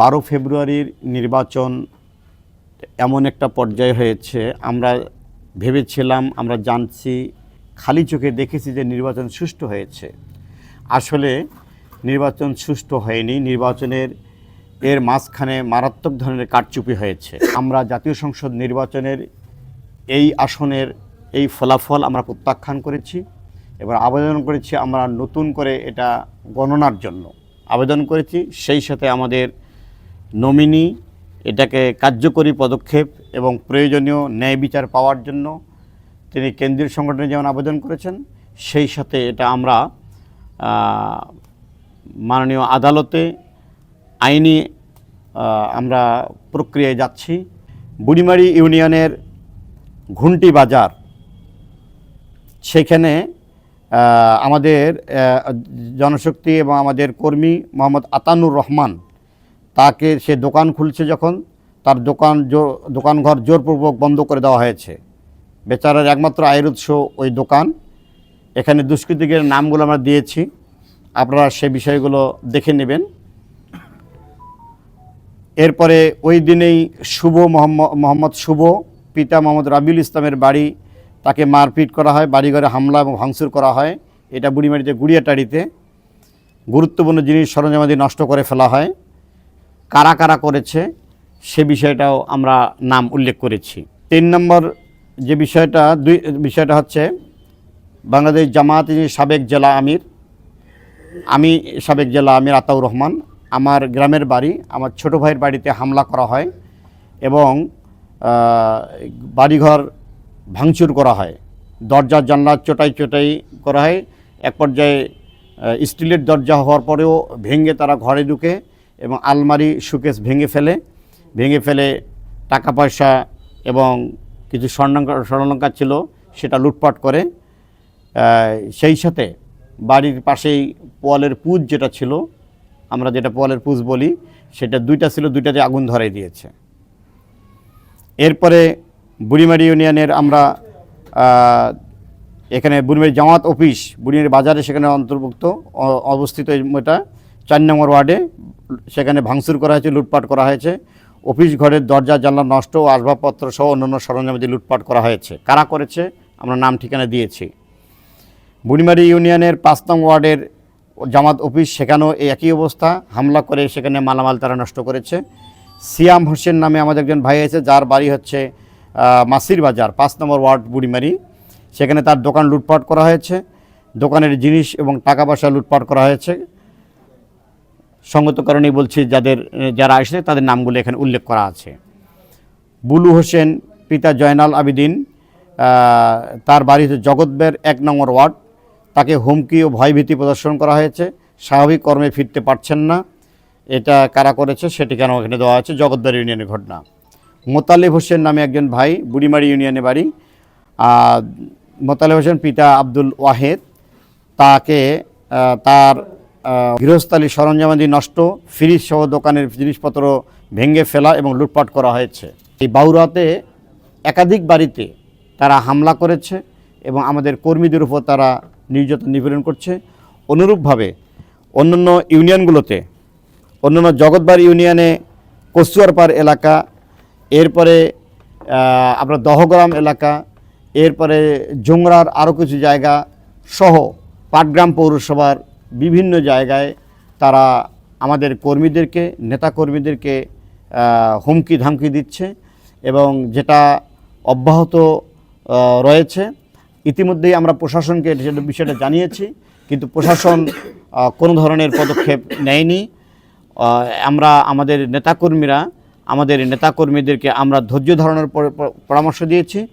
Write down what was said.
বারো ফেব্রুয়ারির নির্বাচন এমন একটা পর্যায়ে হয়েছে। আমরা ভেবেছিলাম, আমরা জানছি, খালি চোখে দেখেছি যে নির্বাচন সুষ্ঠু হয়েছে। আসলে নির্বাচন সুষ্ঠু হয়নি। নির্বাচনের, এর মাঝখানে মারাত্মক ধরনের কারচুপি হয়েছে। আমরা জাতীয় সংসদ নির্বাচনের এই আসনের এই ফলাফল আমরা প্রত্যাখ্যান করেছি, এবার আবেদন করেছি আমরা নতুন করে এটা গণনার জন্য। আবেদন করেছি, সেই সাথে আমাদের নমিনি, এটাকে কার্যকরী পদক্ষেপ এবং প্রয়োজনীয় ন্যায় বিচার পাওয়ার জন্য তিনি কেন্দ্রীয় সংগঠনে যেমন আবেদন করেছেন, সেই সাথে এটা আমরা মাননীয় আদালতে আইনি আমরা প্রক্রিয়ায় যাচ্ছি। বুড়িমারি ইউনিয়নের ঘুন্টি বাজার, সেখানে আমাদের জনশক্তি এবং আমাদের কর্মী মোহাম্মদ আতানুর রহমান তাকে সে দোকান খুলছে যখন, তার দোকান দোকানঘর জোরপূর্বক বন্ধ করে দেওয়া হয়েছে। বেচারার একমাত্র আয়ের উৎস ওই দোকান। এখানে দুষ্কৃতিকের নামগুলো আমরা দিয়েছি। আপনারা সে বিষয়গুলো দেখে নেবেন। এরপরে ওই দিনেই শুভ মোহাম্মদ মোহাম্মদ শুভ, পিতা মোহাম্মদ রাবিউল ইসলামের বাড়ি, তাকে মারপিট করা হয়, বাড়িঘরে হামলা এবং ভাঙচুর করা হয়। এটা বুড়িমারিতে গুড়িয়াটাড়িতে। গুরুত্বপূর্ণ জিনিস সরঞ্জামাদি নষ্ট করে ফেলা হয়। কারা কারা করেছে সে বিষয়টাও আমরা নাম উল্লেখ করেছি। তিন নম্বর যে বিষয়টা, দুই, বিষয়টা হচ্ছে বাংলাদেশ জামায়াত সাবেক জেলা আমির। আমি সাবেক জেলা আমির আতাউর রহমান। আমার গ্রামের বাড়ি, আমার ছোট ভাইয়ের বাড়িতে হামলা করা হয় এবং বাড়িঘর ভাঙচুর করা হয়। দরজা, জানলা চোটাই চোটাই করা হয়। এক পর্যায়ে স্টিলের দরজা হওয়ার পরেও ভেঙে তারা ঘরে ঢুকে এবং আলমারি সুকেস ভেঙে ফেলে ভেঙে ফেলে টাকা পয়সা এবং কিছু স্বর্ণাঙ্কা স্বর্ণলঙ্কা ছিল, সেটা লুটপাট করে। সেই সাথে বাড়ির পাশেই পোয়ালের পুজ যেটা ছিল, আমরা যেটা পোয়ালের পুজ বলি, সেটা দুইটা ছিল দুইটাতে আগুন ধরাই দিয়েছে। এরপরে বুড়িমারি ইউনিয়নের আমরা এখানে বুড়িমারি জামাত অফিস, বুড়িমারি বাজারে সেখানে অন্তর্ভুক্ত অবস্থিত এটা চার নম্বর ওয়ার্ডে সেখানে ভাঙচুর করা হয়েছে, লুটপাট করা হয়েছে। অফিস ঘরের দরজা, জানলা নষ্ট ও আসবাবপত্র সহ অন্যান্য সরঞ্জামাদি লুটপাট করা হয়েছে। কারা করেছে? আমরা নাম, ঠিকানা দিয়েছি। বুড়িমারি ইউনিয়নের পাঁচ নং ওয়ার্ডের জামাত অফিস, সেখানেও একই অবস্থা। হামলা করে সেখানে মালামাল তারা নষ্ট করেছে। সিয়াম হোসেন নামে আমাদের একজন ভাই আছে, যার বাড়ি হচ্ছে মাসির বাজার, পাঁচ নম্বর ওয়ার্ড বুড়িমারি। সেখানে তার দোকান লুটপাট করা হয়েছে। দোকানের জিনিস এবং টাকা পয়সা লুটপাট করা হয়েছে। সঙ্গত কারণেই বলছি, যাদের, যারা আসছে তাদের নামগুলো এখানে উল্লেখ করা আছে। বুলু হোসেন, পিতা জয়নাল আবিদিন তার বাড়িতে জগৎবের এক নম্বর ওয়ার্ড। তাকে হুমকি ও ভয়ভীতি প্রদর্শন করা হয়েছে। স্বাভাবিক কর্মে ফিরতে পারছেন না। এটা কারা করেছে সেটি কেন এখানে দেওয়া আছে জগৎবের ইউনিয়নের ঘটনা। মোতালেব হোসেন নামে একজন ভাই, বুড়িমারি ইউনিয়নে বাড়ি। মোতালেব হোসেন পিতা আব্দুল ওয়াহেদ। তাকে তার গৃহস্থালী সরঞ্জামাদি নষ্ট, ফ্রিজ সহ দোকানের জিনিসপত্র ভেঙে ফেলা এবং লুটপাট করা হয়েছে। এই বাউরাতে একাধিক বাড়িতে তারা হামলা করেছে এবং আমাদের কর্মীদের উপর তারা নির্যাতন নিপীড়ন করছে। অনুরূপভাবে অন্যান্য ইউনিয়নগুলোতে, অন্যান্য জগৎবার ইউনিয়নে কচুয়ারপাড় এলাকা, এরপরে আপনার দহগ্রাম এলাকা, এরপরে জোংরার আরও কিছু জায়গা সহ পাটগ্রাম পৌরসভার বিভিন্ন জায়গায় তারা আমাদের কর্মীদেরকে নেতাকর্মীদেরকে আহ, হুমকি ধামকি দিচ্ছে এবং যেটা অব্যাহত রয়েছে ইতিমধ্যেই আমরা প্রশাসনকে বিষয়টা জানিয়েছি কিন্তু প্রশাসন কোনো ধরনের পদক্ষেপ নেয়নি। আমরা আমাদের নেতাকর্মীরা আমাদের নেতাকর্মীদেরকে আমরা ধৈর্য ধারণের পর- পর- পরামর্শ দিয়েছি।